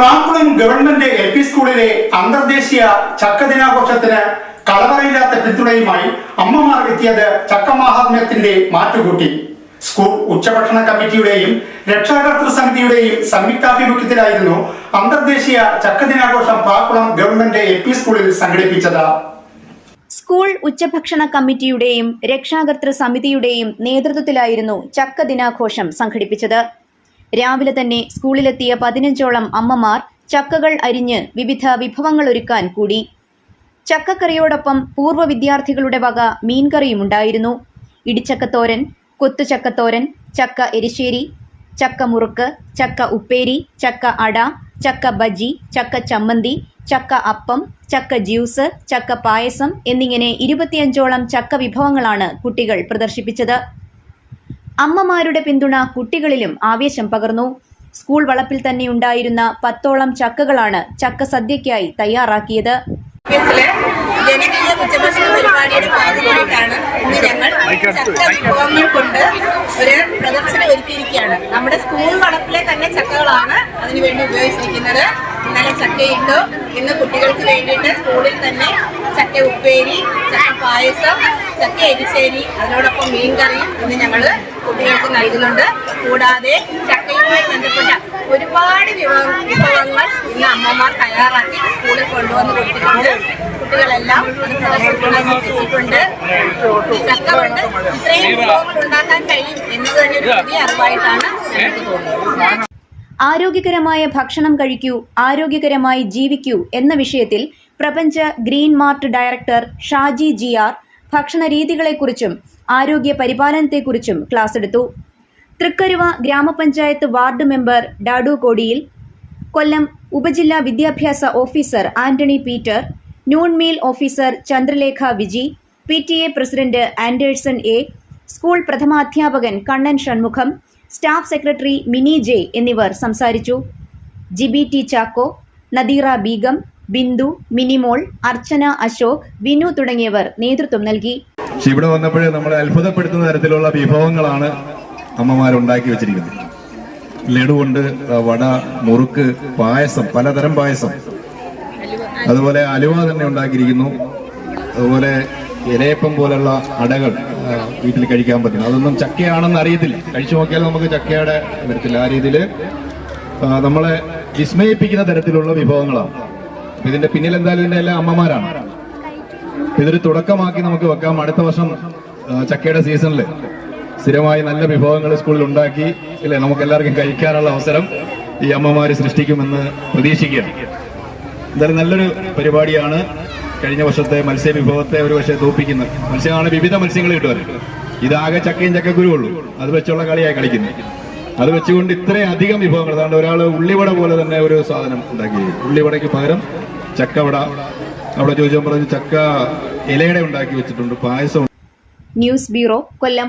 Prakkulam government L P സ്കൂളിലെ അന്തർദേശീയ ചക്ക ദിനാഘോഷത്തിന് കളവറയില്ലാത്ത പിന്തുണയുമായി അമ്മമാർ എത്തിയത് ചക്കമാഹാത്മ്യത്തിന്റെ മാറ്റുകൂട്ടി. സ്കൂൾ ഉച്ചഭക്ഷണ കമ്മിറ്റിയുടെയും രക്ഷാകർത്തൃ സമിതിയുടെയും സംയുക്താഭിമുഖ്യത്തിലായിരുന്നു അന്തർദേശീയ ചക്ക ദിനാഘോഷം പ്രാക്കുളം ഗവൺമെന്റ് എൽ പി സ്കൂളിൽ സംഘടിപ്പിച്ചത്. സ്കൂൾ ഉച്ചഭക്ഷണ കമ്മിറ്റിയുടെയും രക്ഷാകർത്തൃ സമിതിയുടെയും നേതൃത്വത്തിലായിരുന്നു ചക്ക ദിനാഘോഷം സംഘടിപ്പിച്ചത്. രാവിലെ തന്നെ സ്കൂളിലെത്തിയ പതിനഞ്ചോളം അമ്മമാർ ചക്കകൾ അരിഞ്ഞ് വിവിധ വിഭവങ്ങൾ ഒരുക്കാൻ കൂടി. ചക്കക്കറിയോടൊപ്പം പൂർവ വിദ്യാർത്ഥികളുടെ വക മീൻകറിയുമുണ്ടായിരുന്നു ഇടിച്ചക്കത്തോരൻ കൊത്തുചക്കത്തോരൻ ചക്ക എരിശ്ശേരി ചക്ക മുറുക്ക് ചക്ക ഉപ്പേരി ചക്ക അട ചക്ക ബജി ചക്ക ചമ്മന്തി ചക്ക അപ്പം ചക്ക ജ്യൂസ് ചക്ക പായസം എന്നിങ്ങനെ ഇരുപത്തിയഞ്ചോളം ചക്ക വിഭവങ്ങളാണ് കുട്ടികൾ പ്രദർശിപ്പിച്ചത്. അമ്മമാരുടെ പിന്തുണ കുട്ടികളിലും ആവേശം പകർന്നു. സ്കൂൾ വളപ്പിൽ തന്നെ ഉണ്ടായിരുന്ന പത്തോളം ചക്കകളാണ് ചക്ക സദ്യക്കായി തയ്യാറാക്കിയത്. കേസിലെ ജനകീയ ഉച്ചഭക്ഷണ പരിപാടിയുടെ ഭാഗമായിട്ടാണ് ഇന്ന് ഞങ്ങൾ ചക്ക വിഭവങ്ങൾ കൊണ്ട് ഒരു പ്രദർശനം ഒരുക്കിയിരിക്കുകയാണ്. നമ്മുടെ സ്കൂൾ വളപ്പിലെ തന്നെ ചക്കകളാണ് അതിനുവേണ്ടി ഉപയോഗിച്ചിരിക്കുന്നത്. ഇന്നലെ ചക്കയിട്ടു ഇന്ന് കുട്ടികൾക്ക് വേണ്ടിയിട്ട് സ്കൂളിൽ തന്നെ ചക്ക ഉപ്പേരി ചക്ക പായസം ചക്ക എരിശ്ശേരി അതിനോടൊപ്പം മീൻകറിയും ഇന്ന് ഞങ്ങൾ കുട്ടികൾക്ക് നൽകുന്നുണ്ട്. കൂടാതെ ചക്കയുമായി ബന്ധപ്പെട്ട ഒരുപാട് വിഭവ- വിഭവങ്ങൾ ഇന്ന് അമ്മമാർ തയ്യാറാക്കി സ്കൂളിൽ കൊണ്ടുവന്ന് കൊടുത്തിട്ടുണ്ട്. കുട്ടികളെല്ലാം ചക്ക കൊണ്ട് ഇത്രയും ഉണ്ടാക്കാൻ കഴിയും എന്നത് തന്നെ ഒരു പുതിയ അറിവായിട്ടാണ് ഞങ്ങൾക്ക് തോന്നുന്നത്. ആരോഗ്യകരമായ ഭക്ഷണം കഴിക്കൂ ആരോഗ്യകരമായി ജീവിക്കൂ എന്ന വിഷയത്തിൽ Prapancha green mart director Shaji G R ഭക്ഷണ രീതികളെക്കുറിച്ചും ആരോഗ്യ പരിപാലനത്തെക്കുറിച്ചും ക്ലാസ് എടുത്തു. തൃക്കരുവ ഗ്രാമപഞ്ചായത്ത് വാർഡ് മെമ്പർ ഡാഡു കോടിയിൽ കൊല്ലം ഉപജില്ലാ വിദ്യാഭ്യാസ officer Antony Peter noon meal officer Chandralekha Viji P T A president Anderson A school പ്രഥമാധ്യാപകൻ Kannan Shanmugham staff secretary Mini J എന്നിവർ സംസാരിച്ചു. ജിബി ടി ചാക്കോ നദീറ ബീഗം ബിന്ദു മിനിമോൾ അർച്ചന അശോക് വിനു തുടങ്ങിയവർ നേതൃത്വം നൽകി. ഇവിടെ വന്നപ്പോഴേ നമ്മളെ അത്ഭുതപ്പെടുത്തുന്ന തരത്തിലുള്ള വിഭവങ്ങളാണ് അമ്മമാർ ഉണ്ടാക്കി വെച്ചിരിക്കുന്നത്. ലഡുവുണ്ട് വട മുറുക്ക് പായസം പലതരം പായസം. അതുപോലെ അലുവ തന്നെ ഉണ്ടാക്കിയിരിക്കുന്നു. അതുപോലെ ഇലയപ്പം പോലുള്ള അടകൾ വീട്ടിൽ കഴിക്കാൻ പറ്റും. അതൊന്നും ചക്കയാണെന്ന് അറിയത്തില്ല. കഴിച്ചു നോക്കിയാൽ നമുക്ക് ചക്കയുടെ വരത്തില്ല. ആ രീതിയിൽ നമ്മളെ വിസ്മയിപ്പിക്കുന്ന തരത്തിലുള്ള വിഭവങ്ങളാണ്. ഇതിന്റെ പിന്നിൽ എന്തായാലും ഇതിന്റെ എല്ലാം അമ്മമാരാണ്. ഇതൊരു തുടക്കമാക്കി നമുക്ക് വെക്കാം. അടുത്ത വർഷം ചക്കയുടെ സീസണിൽ സ്ഥിരമായി നല്ല വിഭവങ്ങൾ സ്കൂളിൽ ഉണ്ടാക്കി ഇല്ലേ? നമുക്ക് എല്ലാവർക്കും കഴിക്കാനുള്ള അവസരം ഈ അമ്മമാര് സൃഷ്ടിക്കുമെന്ന് പ്രതീക്ഷിക്കുകയാണ്. എന്തായാലും നല്ലൊരു പരിപാടിയാണ്. കഴിഞ്ഞ വർഷത്തെ മത്സ്യ വിഭവത്തെ ഒരു പക്ഷേ തോപ്പിക്കുന്നത് മത്സ്യമാണ് വിവിധ മത്സ്യങ്ങൾ കിട്ടുന്നത് ഇതാകെ ചക്കയും ചക്കക്കുരു ഉള്ളൂ അത് വെച്ചുള്ള കളിയായി കളിക്കുന്നത് അത് വെച്ചുകൊണ്ട് ഇത്രയും അധികം വിഭവങ്ങൾ അതുകൊണ്ട് ഒരാൾ ഉള്ളിവട പോലെ തന്നെ ഒരു സാധനം ഉണ്ടാക്കി. ഉള്ളിവടയ്ക്ക് പകരം ചക്കവട അവിടെ ചോദിച്ചാൽ പറഞ്ഞു ചക്ക ഇലയുടെ ഉണ്ടാക്കി വെച്ചിട്ടുണ്ട് പായസം ന്യൂസ് ബ്യൂറോ കൊല്ലം.